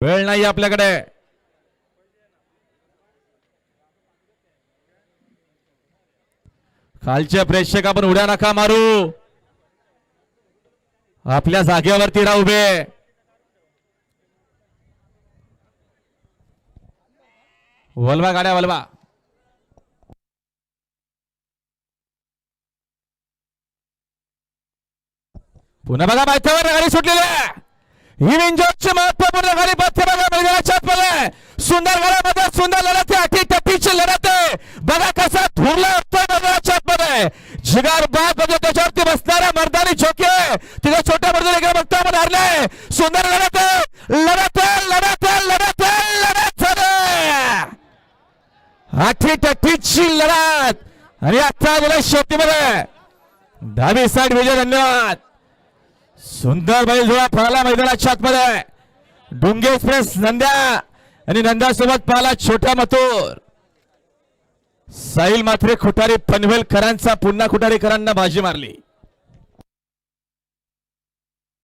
वेळ नाही आपल्याकडे. खालच्या प्रेक्षक आपण उड्या नका मारू. आपल्या जागेवरती राह उभे वलवा गाड्या वलवा. पुन्हा बघा माहितीवर गाडी सुटलेली आहे. ही विंजोरची महत्त्वपूर्ण गाडी बघते बघा मैदानाच्या आतमध्ये सुंदर घरामध्ये सुंदर लढत आहे. अटी टप्पीची लढत आहे. बघा कसा धुरला असतोय मैदानाच्या आतमध्ये जिगार बाद म्हणजे त्याच्यावरती बसणारा मर्दानी झोके. तिथे छोट्या मर्दानी इकडे बघता आपण हरलाय सुंदर लढत आहे. लढत आहे लढत आहे लढत आहे लढत आहे. आठी टप्पीची लढत. आणि आता गेल्या शेतीमध्ये. दहावी साठ विजय धन्यवाद. सुंदर बैलजोडा पळाला मैदानाच्या आतमध्ये डोंगे एक्सप्रेस नंद्या आणि नंद्यासोबत पळाला छोटा मथुर. साहिल मात्रे खुटारी पनवेलकरांचा पुन्हा खुटारीकरांना बाजी मारली.